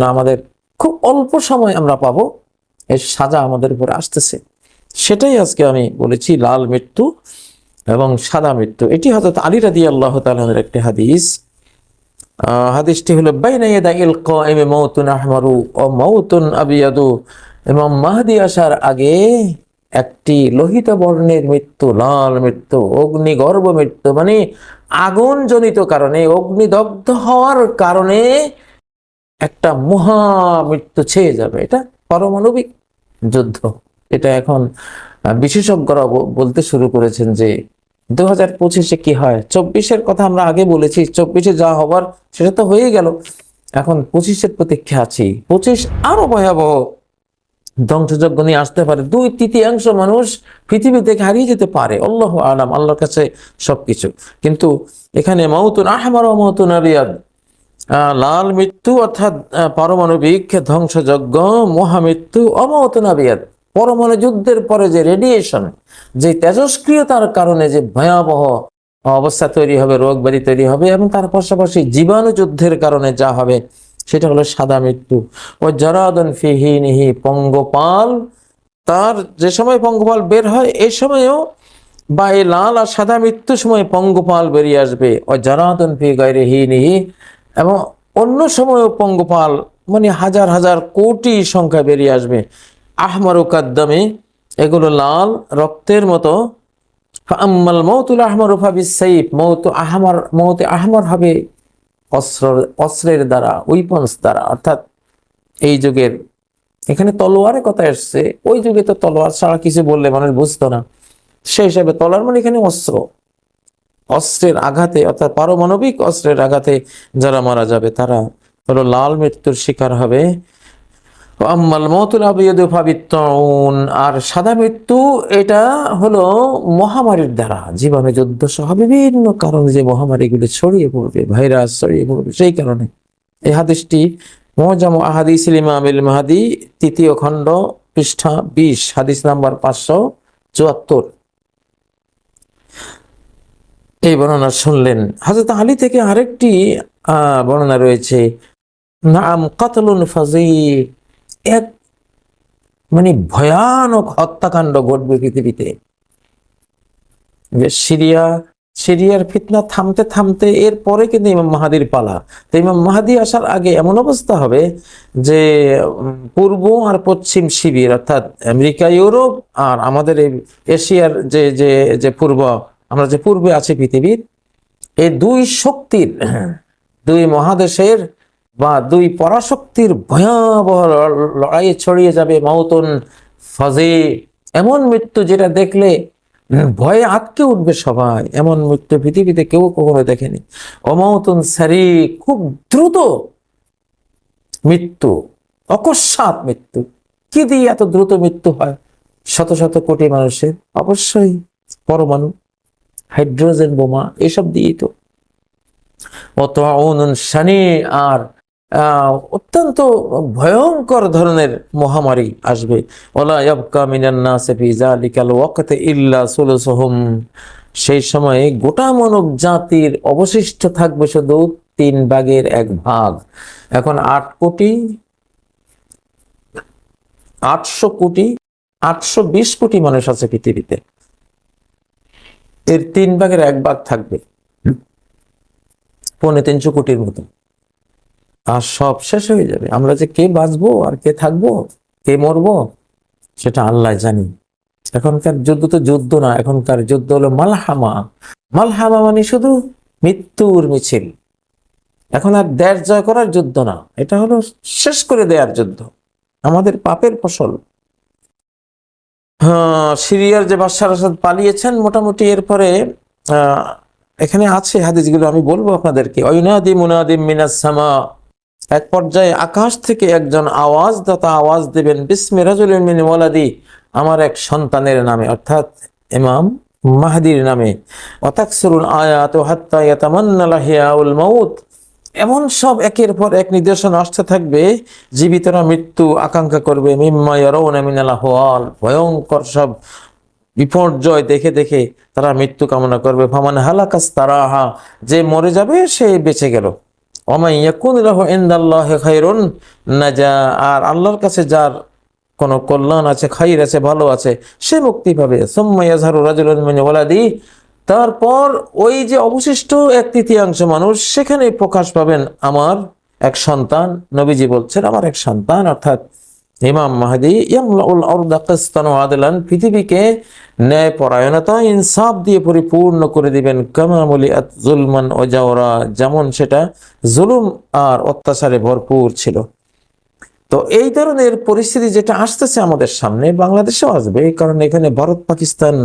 না, আমাদের খুব অল্প সময় আমরা পাবো এর সাজা আমাদের উপরে আসতেছে। সেটাই আজকে আমি বলেছি, লাল মৃত্যু এবং সাদা মৃত্যু। এটি হযরত আলী রাদি আল্লাহ তালের একটি হাদিস। হাদিসটি হলো, বাইনা ইল কাইমে মাউতুন আহমারু ও মাউতুন আবিয়াদু। এবং মাহদি আসার আগে একটি লোহিত বর্ণের মৃত্যু, লাল মৃত্যু, অগ্নিগর্ভ মৃত্যু মানে আগুন জনিত কারণে, অগ্নিদগ্ধ হওয়ার কারণে একটা মহা মৃত্যু ছেয়ে যাবে। এটা পারমাণবিক যুদ্ধ। এটা এখন বিশেষজ্ঞরা বলতে শুরু করেছেন যে দু হাজার পঁচিশে কি হয়? চব্বিশের কথা আমরা আগে বলেছি, চব্বিশে যা হবার সেটা তো হয়ে গেল। এখন পঁচিশের প্রতীক্ষা আছি। পঁচিশ আরও ভয়াবহ ধ্বংসযজ্ঞ নিয়ে আসতে পারে। দুই তৃতীয়াংশ মানুষ পৃথিবী থেকে হারিয়ে যেতে পারে। আল্লাহ আলাম, আল্লাহর কাছে সবকিছু। কিন্তু এখানে মৌতুন আহমার ও মৌতুন আরিয়াদ লাল মৃত্যু অর্থাৎ পারমাণবিক ধ্বংসযজ্ঞ, মহামৃত্যু অমৌতুন আবিয়াদ পরমাণু যুদ্ধের পরে যে রেডিয়েশন যে তেজস্ক্রিয়তার কারণে যে ভয়াবহ অবস্থা তৈরি হবে রোগ ব্যাধি তৈরি হবে, এবং তার পাশাপাশি জীবাণু যুদ্ধের কারণে যা হবে, সেটা হলো সাদা মৃত্যু। ও জরাদন ফিহিনিহি পঙ্গপাল, তার যে সময় পঙ্গপাল বের হয় এই সময়েও বা এই লাল আর সাদা মৃত্যুর সময় পঙ্গপাল বেরিয়ে আসবে। ও জরাদন ফি গাইরে হিনিহি এবং অন্য সময়ও পঙ্গপাল মানে হাজার হাজার কোটি সংখ্যা বেরিয়ে আসবে। আহমার কাদ্দামে, এগুলো লাল রক্তের মতো। আম্মাল মৌতুল আহমর উফাবি সাইফ, মৌত আহমার, মৌতে আহমর হবে অস্ত্র অস্ত্রের দ্বারা উইপন্স দ্বারা। অর্থাৎ এই যুগের, এখানে তলোয়ারের কথা এসছে। ওই যুগে তো তলোয়ার ছাড়া কিছু বললে মানুষ বুঝতো না। সেই হিসাবে তলোয়ার মানে এখানে অস্ত্র। অস্ত্রের আঘাতে, অর্থাৎ পারমাণবিক অস্ত্রের আঘাতে যারা মারা যাবে, তারা হলো লাল মৃত্যুর শিকার হবে। আম্মাল আর সাদা মৃত্যু, এটা হলো মহামারীর দ্বারা। জীবাণু যুদ্ধ সহ বিভিন্ন কারণে যে মহামারীগুলো ছড়িয়ে পড়বে, ভাইরাস ছড়িয়ে পড়বে, সেই কারণে। এই হাদিসটি মহজাম আহাদি ইল মাহাদি, তৃতীয় খণ্ড পৃষ্ঠা বিশ, হাদিস নাম্বার পাঁচশো চুয়াত্তর। এই বর্ণনা শুনলেন। হাজরত আলী থেকে আরেকটি বর্ণনা রয়েছে। নাম কাতলুন ফাজি এক মানে ভয়ানক হত্যাকাণ্ড ঘটবে পৃথিবীতে। সিরিয়া, সিরিয়ার ফিতনা থামতে থামতে এরপরে কিন্তু ইমাম মাহাদির পালা। তো ইমাম মাহাদি আসার আগে এমন অবস্থা হবে যে পূর্ব আর পশ্চিম শিবির অর্থাৎ আমেরিকা, ইউরোপ আর আমাদের এই এশিয়ার যে যে যে পূর্ব আমরা যে পূর্বে আছি পৃথিবীর, এই দুই শক্তির, দুই মহাদেশের বা দুই পরাশক্তির ভয়াবহ লড়াই ছড়িয়ে যাবে মাউতন ফজে। এমন মৃত্যু যেটা দেখলে ভয়ে আটকে উঠবে সবাই। এমন মৃত্যু পৃথিবীতে কেউ কখনো দেখেনি। অমাউতন সারি, খুব দ্রুত মৃত্যু, অকস্মাৎ মৃত্যু। কি দিয়ে এত দ্রুত মৃত্যু হয়? শত শত কোটি মানুষের, অবশ্যই পরমাণু। হাইড্রোজেন বোমা, এসব দিয়েই তো। অত আর অত্যন্ত ভয়ঙ্কর ধরনের মহামারী আসবে। সেই সময়ে গোটা মানব জাতির অবশিষ্ট থাকবে শুধু তিন ভাগের এক ভাগ। এখন আট কোটি, আটশো কোটি, আটশো বিশ কোটি মানুষ আছে পৃথিবীতে। এর তিন ভাগের এক ভাগ থাকবে। পৌনে তিনশো কোটির মতো। আর সব শেষ হয়ে যাবে। আমরা যে কে বাঁচবো আর কে থাকব, কে মরবো, সেটা আল্লাহ জানি। এখনকার যুদ্ধ তো যুদ্ধ না, এখনকার যুদ্ধ হলো মালহামা। মালহামা মানে শুধু মৃত্যুর মিছিল। এখন আর দেশ জয় করার যুদ্ধ না। এটা হলো শেষ করে দেওয়ার যুদ্ধ। আমাদের পাপের ফসল। সিরিয়ার যে বাদশার আসাদ পালিয়েছেন, মোটামুটি এরপরে এখানে আছে হাদিসগুলো, আমি বলব আপনাদেরকে। ঐনাদি মুনাদিম মিনাস সামা। এক পর্যায়ে আকাশ থেকে একজন আওয়াজ দাতা আওয়াজ দেবেন, বিসমি রাজুলিন মিন ওয়ালাদি আমার এক সন্তানের নামে, অর্থাৎ ইমাম মাহাদির নামে। অতাকসরুল আয়াত হাত্তা ইয়াতামান্না লাহিয়াউল মাউত এমন সব একের পর এক নিদর্শন আসতে থাকবে, জীবিতরা মৃত্যু আকাঙ্ক্ষা করবে, মিম্মা ইয়ারাউনা মিনাল ভয়ঙ্কর সব বিপর্যয় দেখে দেখে তারা মৃত্যু কামনা করবে। ফামান হালাকাস তারাহা যে মরে যাবে সে বেঁচে গেল। আর আল্লাহর কাছে যার কোনো কল্যাণ আছে খাইর আছে, ভালো আছে, সে মুক্তি পাবে। সুম্মা ইয়াজহারু রাজুলুন মিন ওয়ালাদি তারপর ওই যে অবশিষ্ট এক তৃতীয়াংশ মানুষ সেখানে প্রকাশ পাবেন আমার এক সন্তান। নবীজি বলছেন, আমার এক সন্তান অর্থাৎ ইমাম মাহাদি আদলান পৃথিবীকে ন্যায় পরায়ণতা ইনসাফ দিয়ে পরিপূর্ণ করে দিবেন। কামামুলি জুলমান ও জাওরা, যেমন সেটা জুলুম আর অত্যাচারে ভরপুর ছিল। তো এই ধরনের পরিস্থিতি যেটা আসতেছে আমাদের সামনে, বাংলাদেশেও আসবে, কারণ এখানে ভারত পাকিস্তান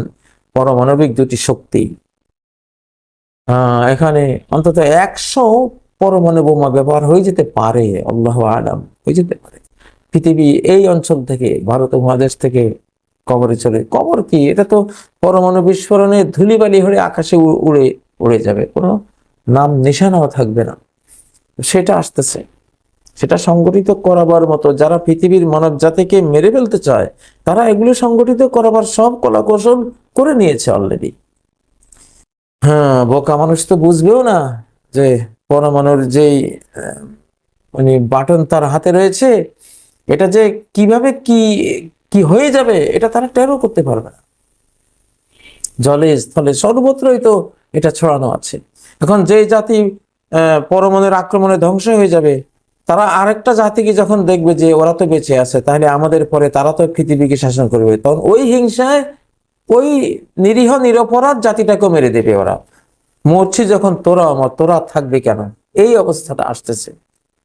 পরমাণবিক দুটি শক্তি। এখানে অন্তত একশো পরমাণু বোমা ব্যবহার হয়ে যেতে পারে, আল্লাহ আলাম, হয়ে যেতে পারে। পৃথিবী এই অঞ্চল থেকে, ভারত মহাদেশ থেকে কবরে চলে। কবর কি? এটা তো পরমাণু বিস্ফোরণে ধুলিবালি হয়ে আকাশে উড়ে উড়ে যাবে। কোনো নাম, নিশানাও থাকবে না। সেটা আসতেছে। সেটা সংগঠিত করাবার মতো যারা পৃথিবীর মানব জাতিকে মেরে ফেলতে চায়, তারা এগুলো সংগঠিত করাবার সব কলা কৌশল করে নিয়েছে অলরেডি হ্যাঁ বোকা মানুষ তো বুঝবেও না যে পরমাণুর যেই মানে বাটন তার হাতে রয়েছে, এটা যে কীভাবে কি কি হয়ে যাবে এটা তারা টেরও করতে পারবে না। জলে, স্থলে সর্বত্রই তো এটা ছড়ানো আছে। এখন যে জাতি পরমাণুর আক্রমণে ধ্বংস হয়ে যাবে, তারা আরেকটা জাতিকে যখন দেখবে যে ওরা তো বেঁচে আছে, তাহলে আমাদের পরে তারা তো পৃথিবীকে শাসন করবে। তখন ওই হিংসায় ওই নিরীহ নিরপরাধ জাতিটাকে মেরে দেবে ওরা। মরছি যখন তোরা, আমার তোরা থাকবে কেন? এই অবস্থাটা আসতেছে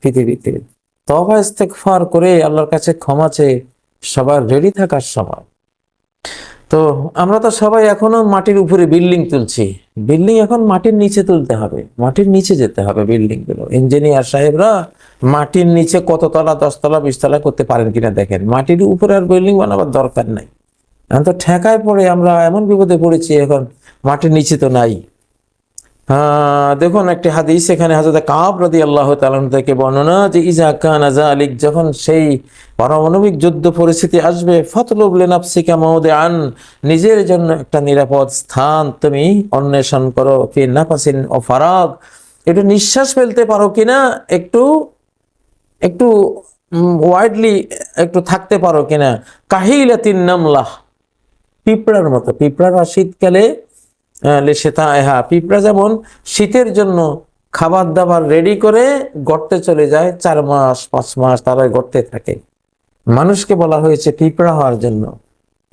পৃথিবীতে। তবা ইস্তেগফার করে আল্লাহর কাছে ক্ষমা চেয়ে সবার রেডি থাকার সময়। তো আমরা তো সবাই এখনও মাটির উপরে বিল্ডিং তুলছি। বিল্ডিং এখন মাটির নিচে তুলতে হবে। মাটির নিচে যেতে হবে বিল্ডিংগুলো। ইঞ্জিনিয়ার সাহেবরা মাটির নিচে কত তলা, দশতলা, বিশতলা করতে পারেন কিনা দেখেন। মাটির উপরে আর বিল্ডিং বানাবার দরকার নাই। এখন তো ঠেকায় পড়ে, আমরা এমন বিপদে পড়েছি, এখন মাটির নিচে তো নাই। হ্যাঁ দেখুন একটি হাদিস, এখানে হাজরত কাব রাদি আল্লাহ থেকে বর্ণনা যে ইজা কান আজা আলিক যখন সেই পারমাণবিক যুদ্ধ পরিস্থিতি আসবে, ফতলুব লেনাফসিকা মহদে আন নিজের জন্য একটা নিরাপদ স্থান তুমি অন্বেষণ করো, ফি নাফাসিন ও ফারাগ। একটু নিঃশ্বাস ফেলতে পারো কিনা, একটু একটু ওয়াইডলি একটু থাকতে পারো কিনা। কাহিলাতিন নামলাহ। পিঁপড়ার মতো পিঁপড়ারা শীতকালে আহ, লেশেতা হা পিঁপড়া যেমন শীতের জন্য খাবার দাবার রেডি করে গর্তে চলে যায় চার মাস পাঁচ মাস তারা গর্তে থাকে। মানুষকে বলা হয়েছে পিঁপড়া হওয়ার জন্য।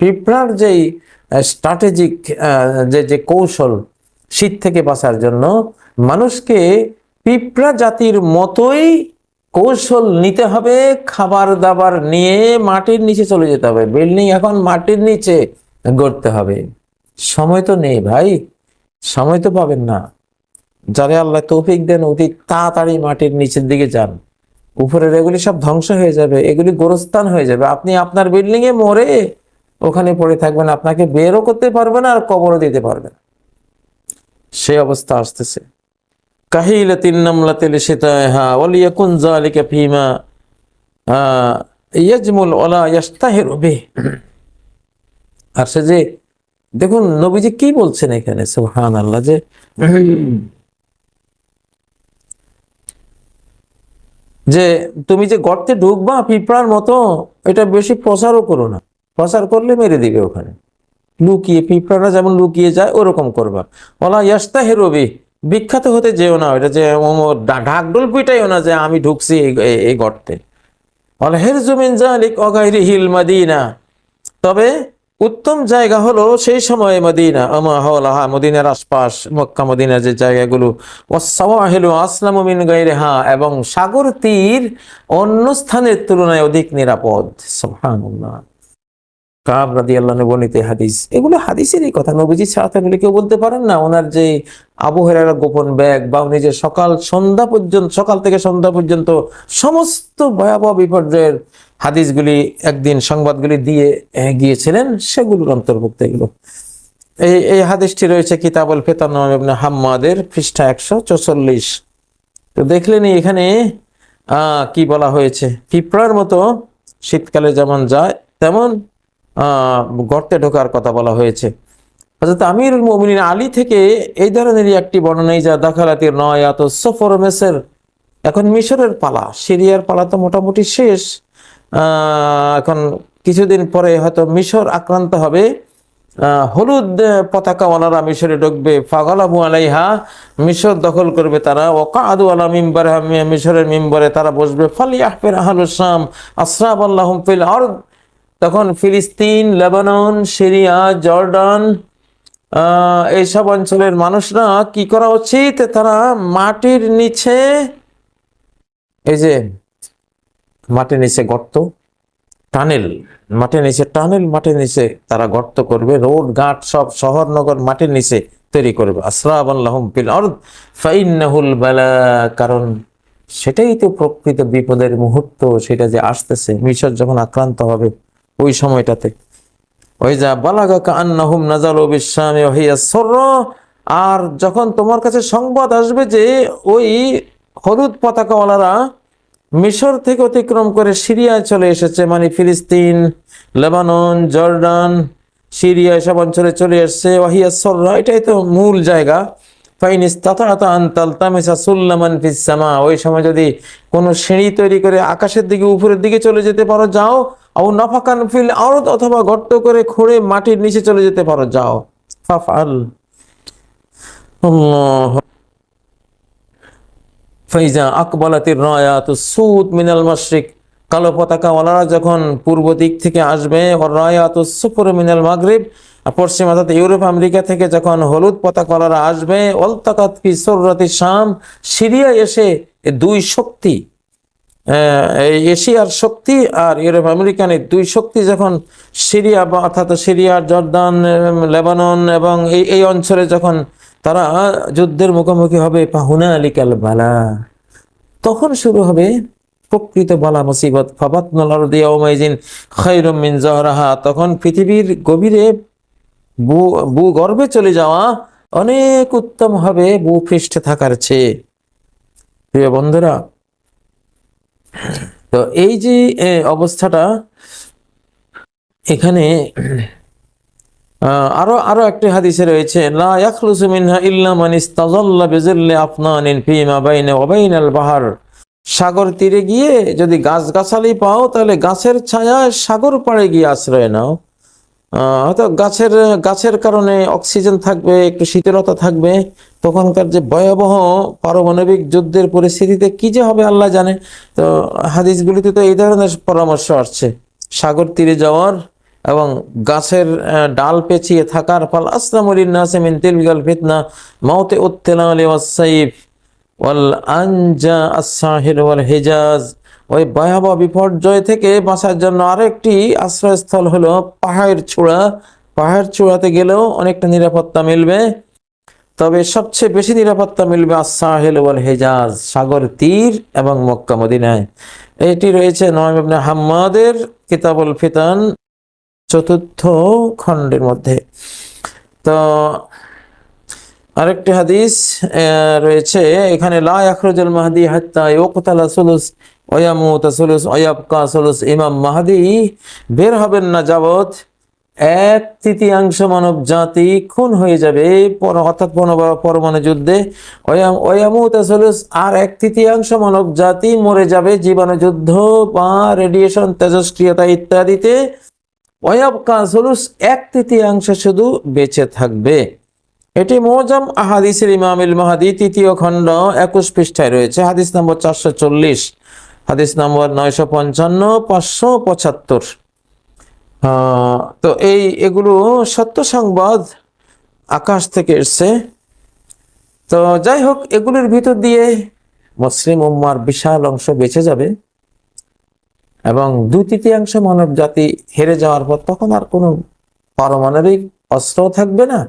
পিঁপড়ার যেই স্ট্র্যাটেজিক যে যে কৌশল শীত থেকে বাঁচার জন্য মানুষকে পিঁপড়া জাতির মতোই কৌশল নিতে হবে খাবার দাবার নিয়ে মাটির নিচে চলে যেতে হবে। বিল্ডিং এখন মাটির নিচে। গড়তে হবে। সময় তো নেই ভাই সময় তো পাবেন না। যারে আল্লাহ তৌফিক দেন অতি তাড়াতাড়ি মাটির নিচের দিকে যান। উপরের এগুলি সব ধ্বংস হয়ে যাবে এগুলি গোরস্থান হয়ে যাবে। আপনি আপনার বিল্ডিং এ মরে ওখানে পড়ে থাকবেন আপনাকে বেরও করতে পারবে না আর কবরও দিতে পারবেন। সে অবস্থা আসতেছে। কাহিলাতিন নামলাতিল শিতাহা ওয়ালিয়াকুন যালিকা ফীমা আহ, ইয়াজমুল ওয়ালা ইয়াস্তাহিরু আর সে যে, দেখুন, নবীজি কি বলছেন এখানে? সুবহান আল্লাহ যে যে তুমি যে গর্তে ঢুকবা পিঁপড়ার মতো, এটা বেশি প্রচারও করো না। প্রচার করলে মেরে দিবে ওখানে। লুকিয়ে পিঁপড়ারা যেমন লুকিয়ে যায়, ওরকম করবা। ওলা ইয়াস্তা হেরবি বিখ্যাত হতে যেও না এটা যে ঢাকডোল পিটাইও না যে আমি ঢুকছি এই- গর্তে। ওলা হেরজুমিন জালিক অগাইরি হিল মাদিনা। তবে উত্তম জায়গা হলো সেই সময়ে মদিনা। আমা মদিনার আশপাশ, মক্কা মদিনার যে জায়গাগুলো ওয়াসাওয়াহিলু আসলামু মিন এবং সাগর তীর অন্য স্থানের তুলনায় অধিক নিরাপদ। কাব রাদিয়াল্লাহু বর্ণিত এই হাদিস? এগুলো হাদিসেরই কথা। নবীজি ছাড়া এগুলো কেউ বলতে পারেন না। ওনার যে আবু গোপন ব্যাগ বা উনি যে সকাল সন্ধ্যা পর্যন্ত সকাল থেকে সন্ধ্যা পর্যন্ত সমস্ত ভয়াবহ বিপর্যয়ের হাদিসগুলি একদিন সংবাদগুলি দিয়ে গিয়েছিলেন সেগুলোর অন্তর্ভুক্ত এগুলো। এই এই হাদিসটি রয়েছে কিতাবুল ফেতান হাম্মাদের পৃষ্ঠা একশো চৌচল্লিশ। তো দেখলেনি এখানে আহ, কি বলা হয়েছে? পিঁপড়ার মতো শীতকালে যেমন যায় তেমন গর্তে ঢোকার কথা বলা হয়েছে। হযরত আমিরুল মুমিনিন আলী থেকে এই ধরনেরই একটি বর্ণনা যা দাখালাতির নয়াত সফর মেসের, এখন মিশরের পালা, সিরিয়ার পালা তো মোটামুটি শেষ। এখন কিছুদিন পরে হয়তো মিশর আক্রান্ত হবে। হলুদ পতাকাওয়ালারা মিশরে ঢুকবে ফাগলাবু আলাইহা, মিশর দখল করবে তারা। ওকাদু আলা মিম্বারে মিশরের মিম্বরে তারা বসবে। ফালি আহফের আহলুস শাম, আসরাব আরদ। তখন ফিলিস্তিন, লেবানন, সিরিয়া, জর্ডান এইসব অঞ্চলের মানুষরা কি করা উচিত? তারা মাটির নিচে, এই যে মাটির নিচে গর্ত, টানেল, মাটির নিচে টানেল, মাটির নিচে তারা গর্ত করবে, রোড, ঘাট সব শহর, নগর মাটির নিচে তৈরি করবে। আসরাব আল্লাহুম ফিল আরদ বালা, কারণ সেটাই তো প্রকৃত বিপদের মুহূর্ত, সেটা যে আসতেছে, মিশর যখন আক্রান্ত হবে ওই সময়টাতে। ওই যা, বালাগা কান্নাহুম নাজালু আর যখন তোমার কাছে সংবাদ আসবে যে ওই হলুদ পতাকাওয়ালারা মিশর থেকে অতিক্রম করে সিরিয়ায় চলে এসেছে মানে ফিলিস্তিন, লেবানন, জর্ডান, সিরিয়া, এসব অঞ্চলে চলে এসেছে ওয়াহিয়া এটাই তো মূল জায়গা। ওই সময় যদি কোনো সিঁড়ি তৈরি করে আকাশের দিকে, উপরের দিকে চলে যেতে পারো, যাও আও নাফাকান ফিল আরদ অথবা গর্ত করে খুঁড়ে মাটির নিচে চলে যেতে পারো, যাও। ফাফআল। আল্লাহ। ফাইজা আকবালাতির রায়াত সুদ মিনাল মাশরিক। কালো পতাকাওয়ালারা যখন পূর্ব দিক থেকে আসবে রায়াত সুপুর মিনাল মাগরিব। পশ্চিম অর্থাৎ ইউরোপ, আমেরিকা থেকে যখন হলুদ পতাকা পতাকাওয়ালারা আসবে অলতাকাত ফি সুররাতি শাম সিরিয়া এসে দুই শক্তি এশিয়ার শক্তি আর ইউরোপ আমেরিকান এই দুই শক্তি যখন সিরিয়া বা অর্থাৎ সিরিয়া, জর্দান লেবানন এবং এই এই অঞ্চলে যখন তারা যুদ্ধের মুখোমুখি হবে পাহুনা আলিকাল বালা, তখন শুরু হবে প্রকৃত বালা মুসিবত। ফাবাতনাল আরদি ইয়াউমাইজিন খায়রুম মিন জাহরাহা, তখন পৃথিবীর গভীরে ভূগর্ভে চলে যাওয়া অনেক উত্তম হবে, ভূপৃষ্ঠে থাকার চেয়ে। প্রিয় বন্ধুরা তো এই যে অবস্থাটা, এখানে আরও আরও একটি হাদিসে রয়েছে বাহার। সাগর তীরে গিয়ে যদি গাছগাছালি পাও, তাহলে গাছের ছায়ায় সাগর পাড়ে গিয়ে আশ্রয় নাও। হয়তো গাছের গাছের কারণে অক্সিজেন থাকবে, একটু শীতলতা থাকবে। তখনকার যে ভয়াবহ পারমাণবিক যুদ্ধের পরিস্থিতিতে কি যে হবে আল্লাহ জানে। তো হাদিসগুলিতে তো এই ধরনের পরামর্শ আসছে। সাগর তীরে যাওয়ার এবং গাছের ডাল পেঁচিয়ে থাকার ফল। ফিতনা, মাউতে উত্তেলা আলী ওয়াসাইফ ওয়াল আনজা আসাহির ওয়াল হিজাজ। ওই ভয়াবহ বিপর্যয় থেকে বাঁচার জন্য আরেকটি আশ্রয়স্থল হলো পাহাড়ের চূড়া। পাহাড় চূড়াতে গেলেও অনেকটা নিরাপত্তা মিলবে। তবে সবচেয়ে বেশি নিরাপত্তা মিলবে আসাহেল ওয়াল হেজাজ, সাগর তীর এবং মক্কা মদিনায়। এটি রয়েছে নয় ইবনে হাম্মাদের কিতাবুল ফিতান চতুর্থ খণ্ডের মধ্যে। তো আরেকটি হাদিস রয়েছে, এখানে লা ইয়াখরুজুল মাহদি হাত্তা ইউকতালা সুলুস ওয়ায়ামুত সুলুস ইমাম মাহদি, বের হবেন না যাবত এক তৃতীয়াংশ মানব জাতি খুন হয়ে যাবে অর্থাৎ পরমাণু- যুদ্ধে। আর এক তৃতীয়াংশ মানব জাতি মরে যাবে জীবাণু যুদ্ধ বা রেডিয়েশন তেজস্ক্রিয়তা ইত্যাদিতে। ওয়ায়াবকা সুলুস এক তৃতীয়াংশ শুধু বেঁচে থাকবে। এটি মোজাম আহাদিসের ইমামিল মাহাদি তৃতীয় খণ্ড একুশ পৃষ্ঠায় রয়েছে, হাদিস নম্বর চারশো চল্লিশ। হাদিস নম্বর নয়শো পঞ্চান্ন, পাঁচশো পঁচাত্তর। তো এই এগুলো সত্য সংবাদ আকাশ থেকে এসছে। তো যাই হোক, এগুলোর ভিতর দিয়ে মুসলিম উম্মার বিশাল অংশ বেঁচে যাবে এবং দুই তৃতীয়াংশ মানব জাতি হেরে যাওয়ার পর তখন আর কোনো পারমাণবিক অস্ত্র থাকবে না,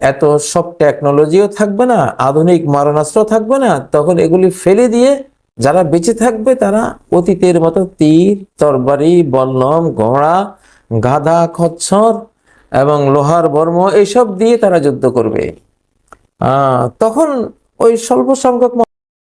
এত সব টেকনোলজিও থাকবে না, আধুনিক মারণাস্ত্র থাকবে না, তখন এগুলি ফেলে দিয়ে যারা বেঁচে থাকবে তারা অতীতের মতো তীর, তরবারি বল্লম ঘোড়া, গাধা, খচ্ছর এবং লোহার বর্ম এইসব দিয়ে তারা যুদ্ধ করবে। তখন ওই স্বল্প সংখ্যক